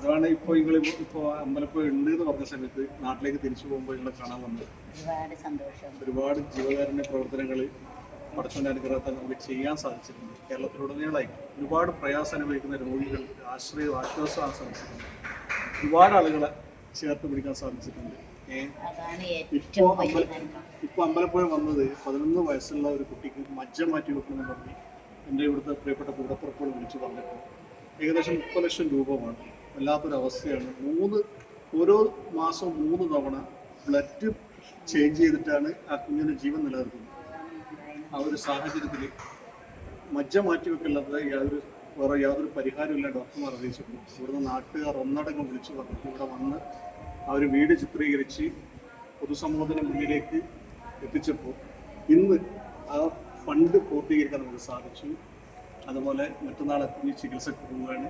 അതാണ് ഇപ്പോൾ നിങ്ങൾ ഇപ്പോൾ അമ്പലപ്പുഴ ഉണ്ട് എന്ന് പറഞ്ഞ സമയത്ത് നാട്ടിലേക്ക് തിരിച്ചു പോകുമ്പോൾ നിങ്ങളെ കാണാൻ വന്നത്? ഒരുപാട് സന്തോഷം. ഒരുപാട് ജീവകാരുണ്യ പ്രവർത്തനങ്ങൾ പടച്ചവന്റെ അനുഗ്രഹത്താൽ നമുക്ക് ചെയ്യാൻ സാധിച്ചിട്ടുണ്ട്. കേരളത്തിലുടനീളമായി ഒരുപാട് പ്രയാസം അനുഭവിക്കുന്ന രോഗികൾക്ക് ആശ്രയം ആശ്വാസമാണ് സാധിച്ചിട്ടുണ്ട് ഒരുപാട് ആളുകളെ ചേർത്ത് പിടിക്കാൻ സാധിച്ചിട്ടുണ്ട്. ഇപ്പൊ അമ്പലപ്പുഴ വന്നത് പതിനൊന്ന് വയസ്സുള്ള ഒരു കുട്ടിക്ക് മജ്ജ മാറ്റി വെക്കണമെന്ന് പറഞ്ഞ് എന്റെ ഇവിടുത്തെ പ്രിയപ്പെട്ട കൂടപ്പുറപ്പുകൾ വിളിച്ചു പറഞ്ഞിട്ടുണ്ട്. ഏകദേശം മുപ്പത് ലക്ഷം രൂപ വേണം. വല്ലാത്തൊരു അവസ്ഥയാണ് മൂന്ന് ഓരോ മാസവും മൂന്ന് തവണ ബ്ലഡ് ചേഞ്ച് ചെയ്തിട്ടാണ് ആ കുഞ്ഞിന് ജീവൻ നിലനിർത്തുന്നത്. ആ ഒരു സാഹചര്യത്തിൽ മജ്ജ മാറ്റിവെക്കല്ലാതെ യാതൊരു വേറെ യാതൊരു പരിഹാരമില്ല ഡോക്ടർമാർ അറിയിച്ചിട്ടുണ്ട്. ഇവിടുന്ന് നാട്ടുകാർ ഒന്നടങ്കം വിളിച്ചു പറഞ്ഞിട്ട് ഇവിടെ വന്ന് ആ ഒരു വീട് ചിത്രീകരിച്ച് പൊതുസമൂഹത്തിന് മുന്നിലേക്ക് എത്തിച്ചപ്പോൾ ഇന്ന് ആ ഫണ്ട് പൂർത്തീകരിക്കാൻ നമുക്ക് സാധിച്ചു. അതുപോലെ മറ്റന്നാൾ എത്തി ചികിത്സക്ക് പോവുകയാണ്.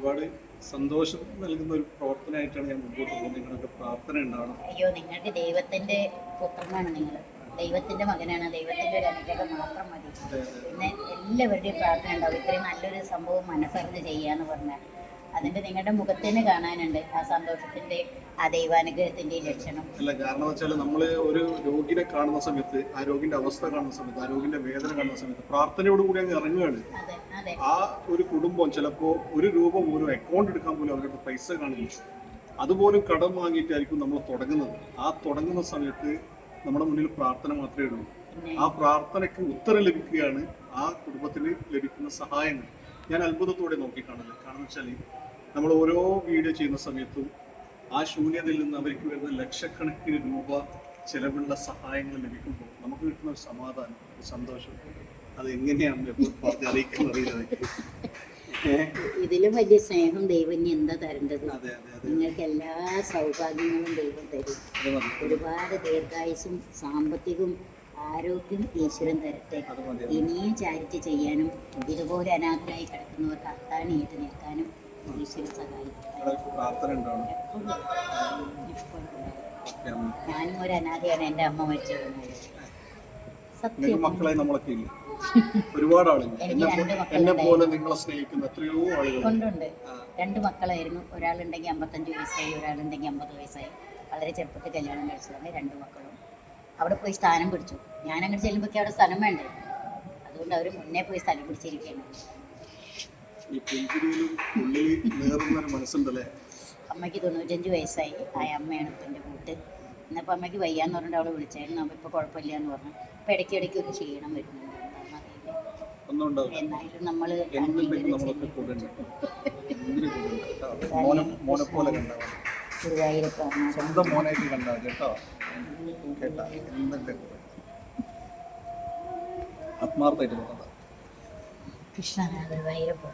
ഒരുപാട് സന്തോഷം നൽകുന്ന ഒരു പ്രവർത്തനമായിട്ടാണ് ഞാൻ മുമ്പോട്ട് പോകുന്നത്. നിങ്ങളുടെ പ്രാർത്ഥന ഉണ്ടാവണം. അയ്യോ നിങ്ങൾക്ക് ദൈവത്തിന്റെ പുത്രനാണ് നിങ്ങൾ. ദൈവത്തിന്റെ മകനാണ്. ദൈവത്തിന്റെ ഒരു അനുഗ്രഹം മാത്രം മതി. പിന്നെ എല്ലാവരുടെയും പ്രാർത്ഥന ഉണ്ടാവും. ഇത്രയും നല്ലൊരു സംഭവം മനസ്സറിഞ്ഞ് ചെയ്യാന്ന് പറഞ്ഞാൽ. അതിന്റെ നിങ്ങളുടെ മുഖത്തിന് കാണാനുണ്ട് ആ സന്തോഷത്തിന്റെ ആ ദൈവാനുഗ്രഹത്തിന്റെ ലക്ഷണം. അല്ല കാരണം വെച്ചാൽ നമ്മൾ ഒരു രോഗിനെ കാണുന്ന സമയത്ത് ആ രോഗിന്റെ അവസ്ഥ കാണുന്ന സമയത്ത് ആ രോഗിന്റെ വേദന കാണുന്ന സമയത്ത് പ്രാർത്ഥനയോട് കൂടി അങ്ങ് ഇറങ്ങുകയാണ്. ആ ഒരു കുടുംബം ചിലപ്പോ ഒരു രൂപ പോലും അക്കൗണ്ട് എടുക്കാൻ പോലും അവരുടെ പൈസ കാണില്ല. അതുപോലും കടം വാങ്ങിയിട്ടായിരിക്കും നമ്മൾ തുടങ്ങുന്നത്. ആ തുടങ്ങുന്ന സമയത്ത് നമ്മുടെ മുന്നിൽ പ്രാർത്ഥന മാത്രമേ ഉള്ളൂ. ആ പ്രാർത്ഥനയ്ക്ക് ഉത്തരം ലഭിക്കുകയാണ് ആ കുടുംബത്തിന് ലഭിക്കുന്ന സഹായങ്ങൾ. ഞാൻ അത്ഭുതത്തോടെ നോക്കിക്കാണുന്നത്. കാരണം വെച്ചാൽ നമ്മൾ ഓരോ വീഡിയോ ചെയ്യുന്ന സമയത്തും ആ ശൂന്യതയിൽ നിന്ന് അവർക്ക് വരുന്ന ലക്ഷക്കണക്കിന് രൂപ ചിലവുള്ള സഹായങ്ങൾ ലഭിക്കുമ്പോൾ നമുക്ക് കിട്ടുന്ന ഒരു സമാധാനം ഒരു സന്തോഷം. അത് എങ്ങനെയാണ് പറഞ്ഞ് അറിയിക്കാൻ? ഇതിലും വലിയ സ്നേഹം ദൈവം എന്താ തരേണ്ടത്? നിങ്ങൾക്ക് എല്ലാ സൗഭാഗ്യങ്ങളും ദൈവം തരും. ഒരുപാട് ദീർഘായുസും സാമ്പത്തികവും ആരോഗ്യം ഈശ്വരൻ തരട്ടെ. ഇനിയും ചാരിറ്റി ചെയ്യാനും ഇതുപോലെ അനാഥരായി കിടക്കുന്നവർക്ക് അത്താണിയിട്ട് നിൽക്കാനും ഈശ്വരൻ സഹായിക്കും. ഞാനും ഒരു അനാഥയാണ് എന്റെ അമ്മ മരിച്ചിരുന്നത് സത്യം. മക്കളായി നമ്മളൊക്കെ ഇല്ല? ഒരുപാട് ആളുകൾ. എന്നെ പോലെ നിങ്ങളെ സ്നേഹിക്കുന്ന എത്രയോ ആളുകൾ കൊണ്ടുണ്ട് രണ്ട് മക്കളായിരുന്നു. ഒരാളുണ്ടെങ്കിൽ അമ്പത്തഞ്ച് വയസ്സായി ഒരാളുണ്ടെങ്കിൽ അമ്പത് വയസ്സായി. വളരെ ചെറുപ്പത്തിൽ കല്യാണം കഴിച്ചതാണ് രണ്ട് മക്കളും. അവിടെ പോയി സ്ഥാനം പിടിച്ചു. ഞാൻ അങ്ങോട്ട് ചെല്ലുമ്പോൾ അവിടെ സ്ഥലം വേണ്ടേ? അതുകൊണ്ട് അവർ മുന്നേ പോയി സ്ഥലം പിടിച്ചിരിക്കുകയാണ്. അമ്മയ്ക്ക് തൊണ്ണൂറ്റഞ്ച് വയസ്സായി. ആ അമ്മയാണ് ഇപ്പം എന്റെ കൂട്ട്. എന്നപ്പോൾ അമ്മയ്ക്ക് വയ്യാന്ന് പറഞ്ഞിട്ട് അവളെ വിളിച്ചായിരുന്നു അപ്പോൾ ഇപ്പോൾ കുഴപ്പമില്ല എന്ന് പറഞ്ഞു അപ്പോൾ ഇടയ്ക്ക് ഇടയ്ക്ക് ഒരു ക്ഷീണം വരുന്നുണ്ട് എന്നാലും നമ്മൾ എന്തുണ്ടെങ്കിലും ഗുരുവായൂരപ്പാണ് സ്വന്തം മോനായിട്ട് കണ്ടോ കേട്ടോ. കേട്ടാ എന്തുണ്ട് ആത്മാർത്ഥമായിട്ട് കൃഷ്ണനാഥ ഗുരുവായൂരപ്പ.